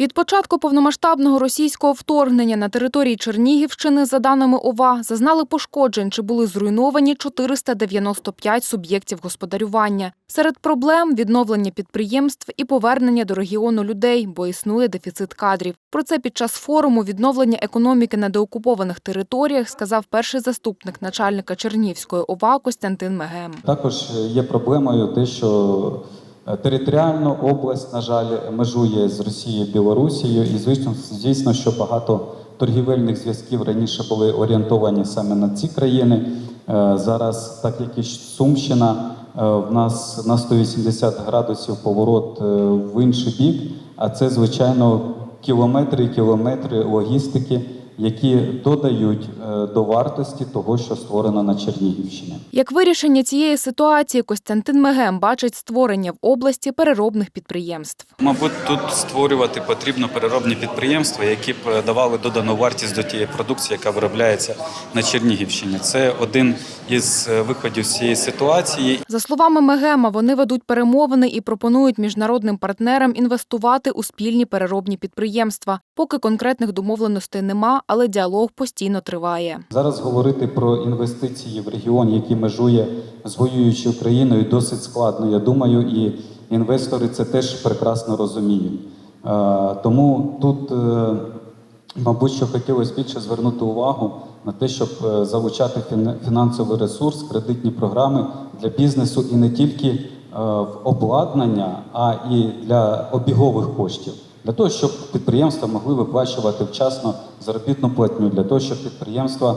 Від початку повномасштабного російського вторгнення на території Чернігівщини, за даними ОВА, зазнали пошкоджень чи були зруйновані 495 суб'єктів господарювання. Серед проблем відновлення підприємств і повернення до регіону людей, бо існує дефіцит кадрів. Про це під час форуму відновлення економіки на деокупованих територіях сказав перший заступник начальника Чернігівської ОВА Костянтин Мегем. Також є проблемою те, що територіально область, на жаль, межує з Росією Білорусією, і звісно, звісно, що багато торгівельних зв'язків раніше були орієнтовані саме на ці країни. Е, Зараз, так як і Сумщина, е, в нас на 180 градусів поворот е, в інший бік, а це звичайно кілометри і кілометри логістики, які додають е, до вартості того, що створено на Чернігівщині. Як вирішення цієї ситуації Костянтин Мегем бачить створення в області переробних підприємств. Мабуть, тут створювати потрібно переробні підприємства, які б е, давали додану вартість до тієї продукції, яка виробляється на Чернігівщині. Це один із е, виходів з цієї ситуації. За словами Мегема, вони ведуть перемовини і пропонують міжнародним партнерам інвестувати у спільні переробні підприємства. Поки конкретних домовленостей нема, але діалог постійно триває. Зараз говорити про інвестиції в регіон, який межує з воюючою країною, досить складно. Я думаю, і інвестори це теж прекрасно розуміють. Е, Тому тут, е, мабуть, що хотілося більше звернути увагу на те, щоб е, залучати фін- фінансовий ресурс, кредитні програми для бізнесу і не тільки в обладнання, а і для обігових коштів. Для того, щоб підприємства могли виплачувати вчасно заробітну платню, для того, щоб підприємства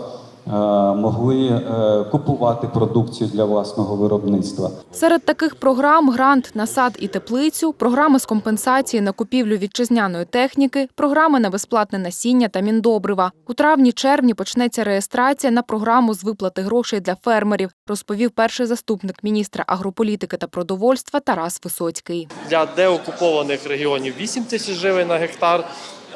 могли е, купувати продукцію для власного виробництва. Серед таких програм грант на сад і теплицю, програми з компенсації на купівлю вітчизняної техніки, програми на безплатне насіння та міндобрива. У травні-червні почнеться реєстрація на програму з виплати грошей для фермерів, розповів перший заступник міністра агрополітики та продовольства Тарас Висоцький. для деокупованих регіонів 8 тисяч гривень на гектар.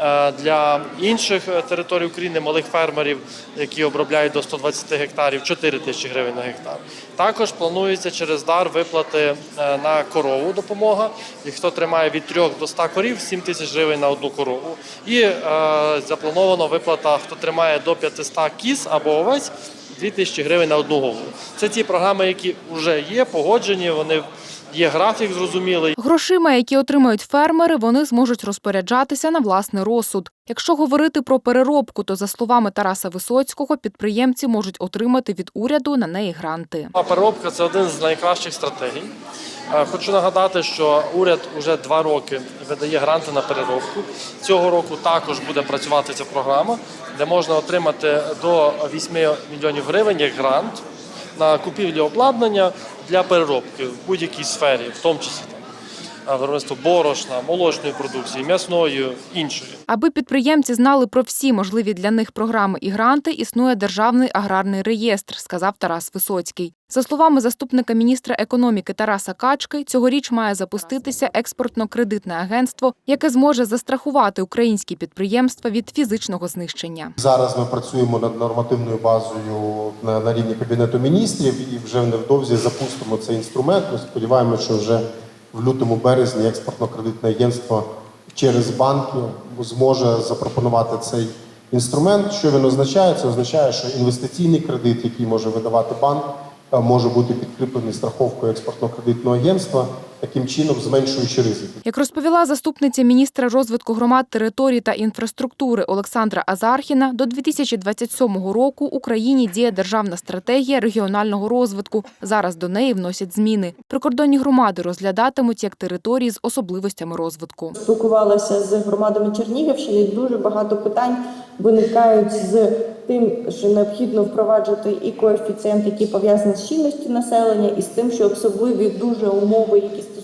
Е, Для інших е, територій України малих фермерів, які обробляють до 120 гектарів, 4 тисячі гривень на гектар. Також планується через дар виплати е, на корову допомога. І хто тримає від 3 до 100 корів, 7 тисяч гривень на одну корову. І заплановано виплата, хто тримає до 500 кіз або овець, 2 тисячі гривень на одну голову. Це ті програми, які вже є, погоджені, вони є графік зрозумілий. Грошима, які отримають фермери, вони зможуть розпоряджатися на власний розсуд. Якщо говорити про переробку, то за словами Тараса Висоцького, підприємці можуть отримати від уряду на неї гранти. А переробка це один з найкращих стратегій. Е, Хочу нагадати, що уряд вже два роки видає гранти на переробку. Цього року також буде працювати ця програма, де можна отримати до 8 мільйонів гривень як грант на купівлю обладнання для переробки в будь-якій сфері, в тому числі виробництво борошна, молочної продукції, м'ясної, іншої. Аби підприємці знали про всі можливі для них програми і гранти, існує державний аграрний реєстр, сказав Тарас Висоцький. За словами заступника міністра економіки Тараса Качки, цьогоріч має запуститися експортно-кредитне агентство, яке зможе застрахувати українські підприємства від фізичного знищення. Зараз ми працюємо над нормативною базою на, на рівні кабінету міністрів і вже невдовзі запустимо цей інструмент. Ми сподіваємося, що вже в лютому березні експортно-кредитне агентство через банки зможе запропонувати цей інструмент. Що він означає? Це означає, що інвестиційний кредит, який може видавати банк, може бути підкріплений страховкою експортно-кредитного агентства, таким чином зменшуючи ризики. Як розповіла заступниця міністра розвитку громад, територій та інфраструктури Олександра Азархіна, до 2027 року Україні діє державна стратегія регіонального розвитку. Зараз до неї вносять зміни. Прикордонні громади розглядатимуть як території з особливостями розвитку. спілкувалася з громадами Чернігівщини. Дуже багато питань виникають з тим, що необхідно впроваджувати і коефіцієнт, який пов'язаний з чинністю населення, і з тим, що особливі дуже умови, які стосуються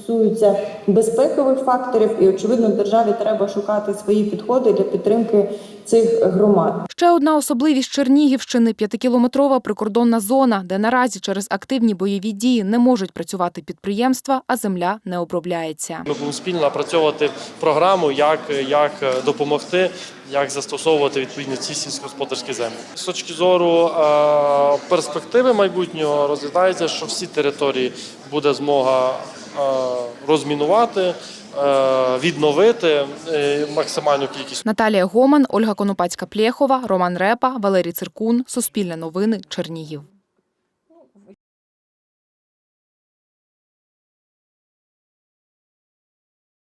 безпекових факторів, і очевидно, державі треба шукати свої підходи для підтримки цих громад. Ще одна особливість Чернігівщини – п'ятикілометрова прикордонна зона, де наразі через активні бойові дії не можуть працювати підприємства, а земля не обробляється. Ми будемо спільно напрацьовувати програму, як, як допомогти, як застосовувати відповідно ці сільськогосподарські землі. З точки зору е, перспективи майбутнього розглядається, що всі території буде змога розмінувати, е, відновити е, максимальну кількість. Наталія Гоман, Ольга Конопацька-Плєхова, Роман Репа, Валерій Циркун. Суспільне новини. Чернігів.